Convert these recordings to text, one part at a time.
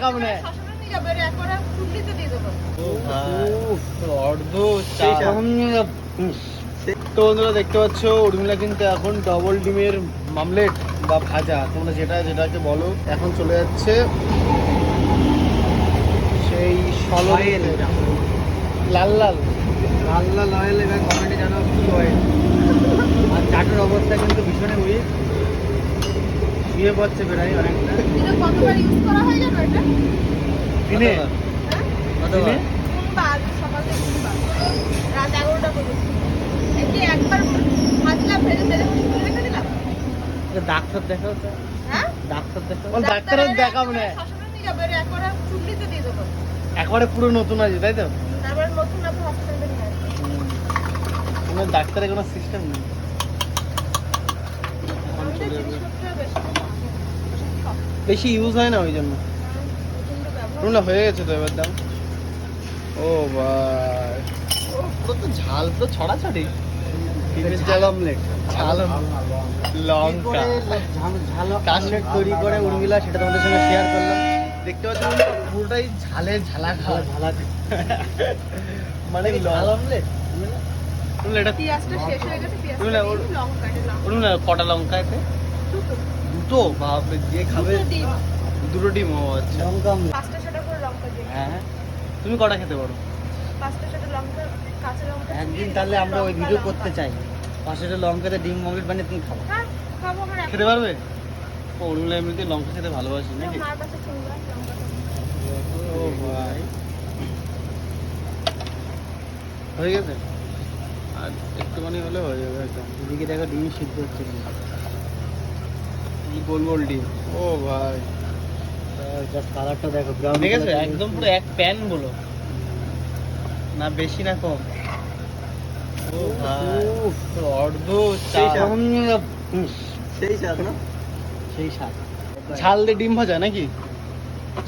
কেমনে চা তো বন্ধুরা দেখতে পাচ্ছ উর্মিলা কিন্তু এখন ডবল ডিমের মামলেট বা ভাজা। তোমরা যেটা যেটাকে বলো এখন চলে যাচ্ছে সেই Oil। লাল লাল। লাল লাল অয়েল এবার কমেন্টে জানাও কি অয়েল আর চাটুর অবস্থা কিন্তু ভীষণই উইক শুয়ে পড়ছে প্রায় অনেকটা। দিনে কতবার ইউজ করা হয় জানো এটা? দিনে? হ্যাঁ? তিনবার সকাল তিনবার। রাত এগারোটা পর্যন্ত। এটি একবার ভাজলাম দিলাম ডাক্তার দেখাও তো। হ্যাঁ? ডাক্তার দেখাও। ডাক্তারের দেখাবো না। একবারে পুরো নতুন আছে তাই তো? ডাক্তারের কোনো সিস্টেম নেই এখন আমি তো চলে যাবে। জিনিসপত্র বেশি ইউজ হয় না ওই জন্য ব্যবহার হয়ে গেছে তো এবার দাম ও ভাই। ও পুরো তো ঝাল তো ছড়াছড়ি। ঝাল অমলেট ঝাল লঙ্কা। ঝাল তৈরি করে উর্মিলা সেটা তোমাদের সঙ্গে শেয়ার করলাম। দেখতে পাচ্ছ পুরোটাই ঝালে ঝালা খাওয়া। ঝালা মানে ঝাল অমলেট হয়ে কটা লঙ্কা। এতে? দুটো? বাপরে যে খাবে? দুটো ডিম। দুটো ডিম ও আচ্ছা। লঙ্কা পাঁচটা ছটা করে লঙ্কা দিই হ্যাঁ তুমি কটা খেতে পারো? পাঁচটা ছটা লঙ্কা কাঁচা লঙ্কা একদিন তাহলে আমরা ওই ভিডিও করতে চাই। পাশের লঙ্কাতে ডিম অমলেট বানিয়ে তুমি খাব হ্যাঁ খাব আমার। খেতে পারবে? ও উর্মিলা এমনিতে লঙ্কা খেতে ভালোবাসি নাকি? মার কাছে লঙ্কা ও ভাই। হয়ে গেছে? আর একটুখানি হলে হয়ে যাবে একদম। এদিকে দেখো ডিম সিদ্ধ হচ্ছে গোল গোল ডিম ও ভাই। কালারটা দেখো ব্রাউন দেখেছ? একদম পুরো এক প্যান বলো। না বেশি না কম। ও ভাই অর্ধ সেই স্বাদ। না? সেই স্বাদ। ঝাল দিয়ে ডিম ভাজা নাকি?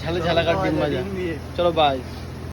ঝালে ঝালাকার ডিম ভাজা। চলো বাই